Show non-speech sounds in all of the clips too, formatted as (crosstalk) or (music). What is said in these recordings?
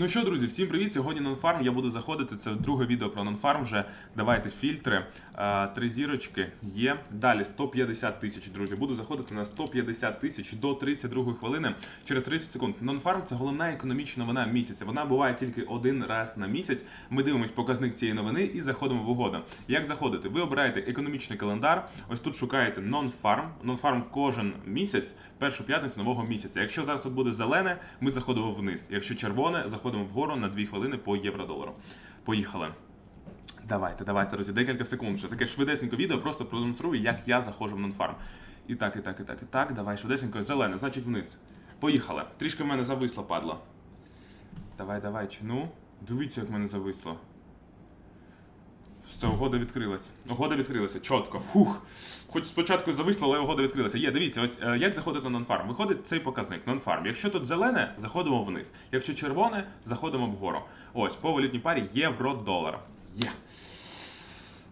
Ну що, друзі, всім привіт! Сьогодні нонфарм. Я буду заходити. Це друге відео про нонфарм. Вже давайте фільтри. Три зірочки є. Далі 150 тисяч, друзі. Буду заходити на 150 тисяч до 32 хвилини через 30 секунд. Нонфарм це головна економічна новина місяця. Вона буває тільки один раз на місяць. Ми дивимось показник цієї новини і заходимо в угоду. Як заходити? Ви обираєте економічний календар. Ось тут шукаєте нонфарм. Нонфарм кожен місяць, першу п'ятницю нового місяця. Якщо зараз тут буде зелене, ми заходимо вниз. Якщо червоне, заходимо вгору на 2 хвилини по євро-долару. Поїхали. Давайте, давайте, друзі, декілька секунд. вже. таке швидесенько відео, просто продемонструю, як я заходжу в нонфарм. І так, і так, і так, і так. Давай, швидесенько, зелене, значить вниз. Поїхали. Трішки в мене зависло, падло. Давай, давай, чину. Дивіться, як в мене зависло. Все, угода відкрилася. Угода відкрилася, чітко. Фух. Хоч спочатку зависло, але угода відкрилася. Є, дивіться, ось е, як заходити на нонфарм. Виходить цей показник нонфарм. Якщо тут зелене, заходимо вниз. Якщо червоне, заходимо вгору. Ось, по валютній парі євро-долар. Є.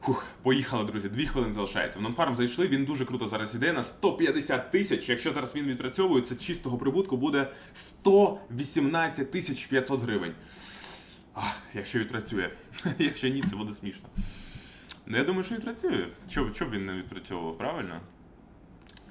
Фух, поїхали, друзі. Дві хвилини залишається. В нонфарм зайшли, він дуже круто зараз іде на 150 тисяч. Якщо зараз він відпрацьовує, це чистого прибутку буде 118 тисяч 500 гривень. Ах, якщо відпрацює. (laughs) Якщо ні, це буде смішно. Ну, я думаю, що відпрацює. Чого чоб він не відпрацьовував, правильно?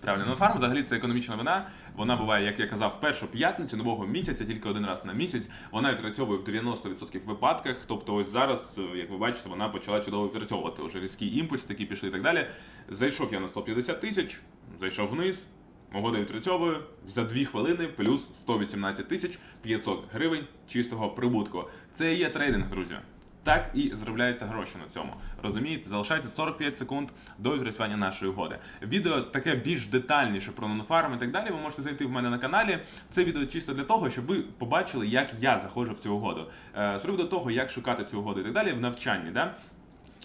Правильно, ну фарм взагалі це економічна вина. Вона буває, як я казав, першу п'ятницю нового місяця, тільки один раз на місяць. Вона відпрацьовує в 90% випадках. Тобто, ось зараз, як ви бачите, вона почала чудово відпрацьовувати. Уже різкий імпульс, такі пішли і так далі. Зайшов я на 150 тисяч, зайшов вниз. Угода відпрацьовує за 2 хвилини плюс 118 тисяч 500 гривень чистого прибутку. Це є трейдинг, друзі. Так і заробляються гроші на цьому. Розумієте, залишається 45 секунд до відпрацювання нашої угоди. Відео таке більш детальніше про нонфарм і так далі. Ви можете знайти в мене на каналі. Це відео чисто для того, щоб ви побачили, як я заходжу в цю угоду. Е, З приводу того, як шукати цю угоду і так далі в навчанні. Да?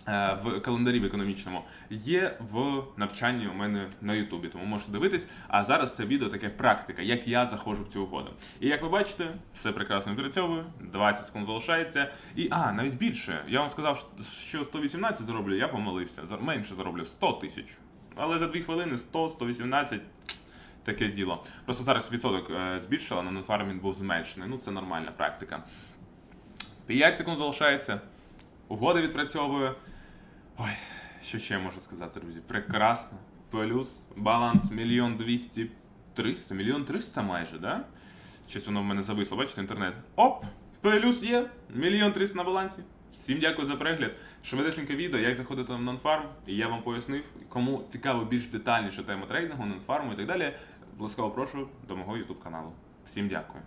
Е, в календарі в економічному є в навчанні у мене на Ютубі, тому можете дивитись. А зараз це відео таке практика, як я заходжу в цю угоду. І як ви бачите, все прекрасно відпрацьовую, 20 секунд залишається. І а, навіть більше. Я вам сказав, що 118 зароблю, я помилився. Менше зароблю 100 тисяч. Але за 2 хвилини 100, 118 таке діло. Просто зараз відсоток е, збільшила, на нонфарм він був зменшений. Ну це нормальна практика. 5 секунд залишається. Угода відпрацьовує. Ой, що ще я можу сказати, друзі? Прекрасно. Плюс баланс мільйон двісті триста, мільйон триста майже, да? Щось воно в мене зависло, бачите, інтернет. Оп! Плюс є! Мільйон триста на балансі. Всім дякую за перегляд. Швидесеньке відео, як заходити в нонфарм, і я вам пояснив, кому цікаво більш детальніше тема трейдингу, нонфарму і так далі. Ласкаво прошу до мого YouTube каналу. Всім дякую.